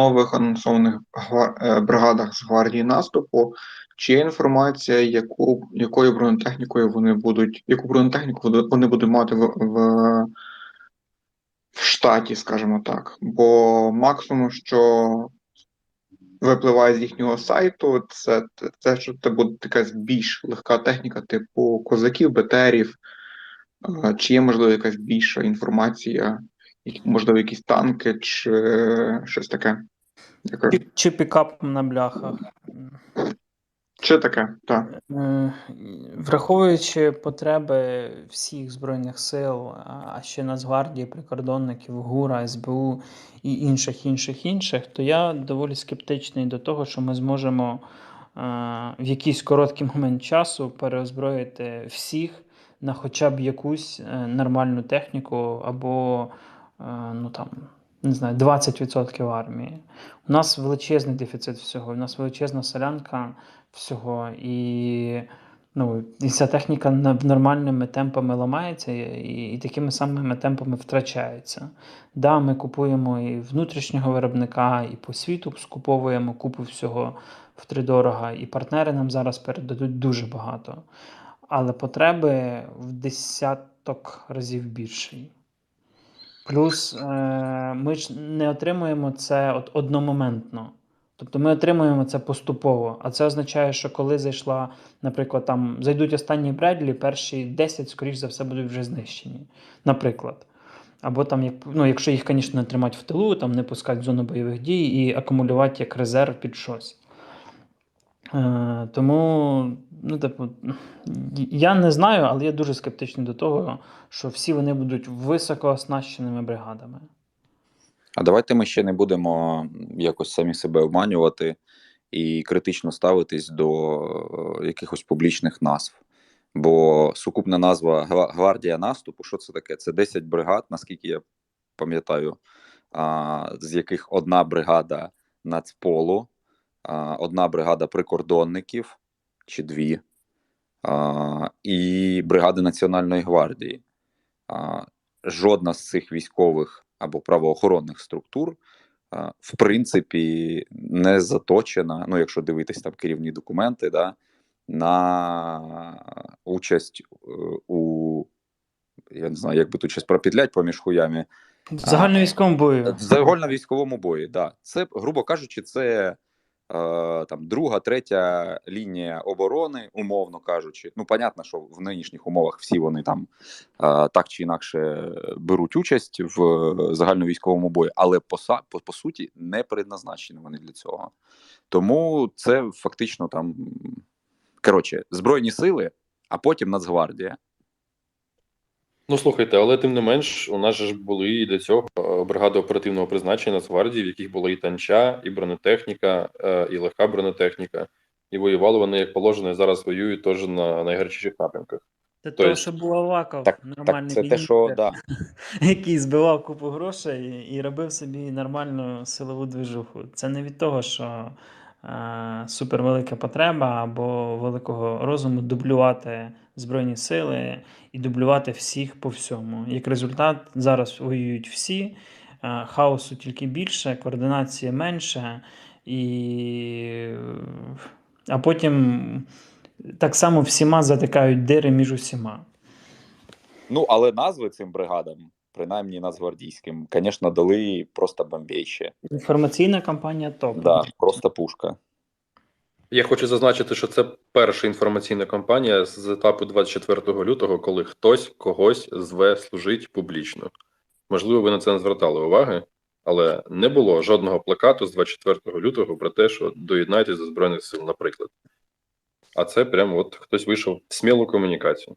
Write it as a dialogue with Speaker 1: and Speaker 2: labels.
Speaker 1: нових анонсованих е, бригадах з гвардії наступу, чи є інформація, яку, якою бронетехнікою вони будуть, яку бронетехніку вони- будуть мати в, в, в штаті, скажімо так. Бо максимум, що випливає з їхнього сайту, це, це що це буде якась більш легка техніка, типу козаків, БТРів, Е, чи є, можливо, якась більша інформація, можливо, якісь танки, чи щось таке. Дякую.
Speaker 2: Чи, чи пікап на бляхах.
Speaker 1: Чи таке, так.
Speaker 2: Е, Враховуючи потреби всіх Збройних сил, а ще Нацгвардії, прикордонників, ГУРа, СБУ і інших, інших, інших, то я доволі скептичний до того, що ми зможемо е, в якийсь короткий момент часу переозброїти всіх на хоча б якусь е, нормальну техніку або е, ну там. Не знаю, 20% армії. У нас величезний дефіцит всього, у нас величезна солянка всього, і, ну, і ця техніка нормальними темпами ламається і, і такими самими темпами втрачається. Да, ми купуємо і внутрішнього виробника, і по світу скуповуємо купу всього втридорога, і партнери нам зараз передадуть дуже багато. Але потреби в десяток разів більші. Плюс е, ми ж не отримуємо це от одномоментно. Тобто ми отримуємо це поступово. А це означає, що коли зайшла, наприклад, там зайдуть останні Бредлі, перші 10, скоріш за все, будуть вже знищені. Наприклад. Або там, ну, якщо їх, звісно, не тримати в тилу, там не пускати в зону бойових дій і акумулювати як резерв під щось. Е, тому, ну, типу, я не знаю, але я дуже скептичний до того, що всі вони будуть високо оснащеними бригадами.
Speaker 3: А давайте ми ще не будемо якось самі себе обманювати і критично ставитись до е, якихось публічних назв. Бо сукупна назва Гвардія наступу, що це таке? Це 10 бригад, наскільки я пам'ятаю, з яких одна бригада нацполу, одна бригада прикордонників чи дві, і бригади Національної гвардії. Жодна з цих військових або правоохоронних структур, в принципі, не заточена, ну, якщо дивитись там керівні документи, да, на участь е, у я не знаю, як би тут щось пропідлять поміж хуями.
Speaker 2: В загальновійськовому бою.
Speaker 3: В загальновійськовому бої, да. Це, грубо кажучи, це там друга, третя лінія оборони, умовно кажучи. Ну, понятно, що в нинішніх умовах всі вони там е, так чи інакше беруть участь в е, загальновійськовому бою, але по, по, по суті не предназначені вони для цього. Тому це фактично там коротше, збройні сили, а потім Нацгвардія.
Speaker 4: Ну слухайте, але тим не менш, у нас ж були і до цього е, бригади оперативного призначення Нацгвардії, в яких була і танча, і бронетехніка, е, і легка бронетехніка. І воювали вони як положено, і зараз воюють теж на найгарячіших напрямках.
Speaker 2: Це
Speaker 4: то есть-
Speaker 2: що був Аваков,
Speaker 3: Так,
Speaker 2: нормальний
Speaker 3: так це те, що да.
Speaker 2: який збивав купу грошей і робив собі нормальну силову движуху. Це не від того, що е, супервелика потреба або великого розуму дублювати Збройні сили і дублювати всіх по всьому. Як результат, зараз воюють всі, е, хаосу тільки більше, координації менше, і... а потім так само всіма затикають дири між усіма.
Speaker 3: Ну, але назви цим бригадам, принаймні нацгвардійським, звісно, дали просто бомбейще.
Speaker 2: Інформаційна кампанія топ.
Speaker 3: Да, просто пушка.
Speaker 4: Я хочу зазначити, що це перша інформаційна кампанія з етапу 24 лютого, коли хтось когось зве служить публічно. Можливо, ви на це не звертали уваги, але не було жодного плакату з 24 лютого про те, що доєднайтесь до Збройних сил, наприклад. А це прямо от хтось вийшов в смілу комунікацію.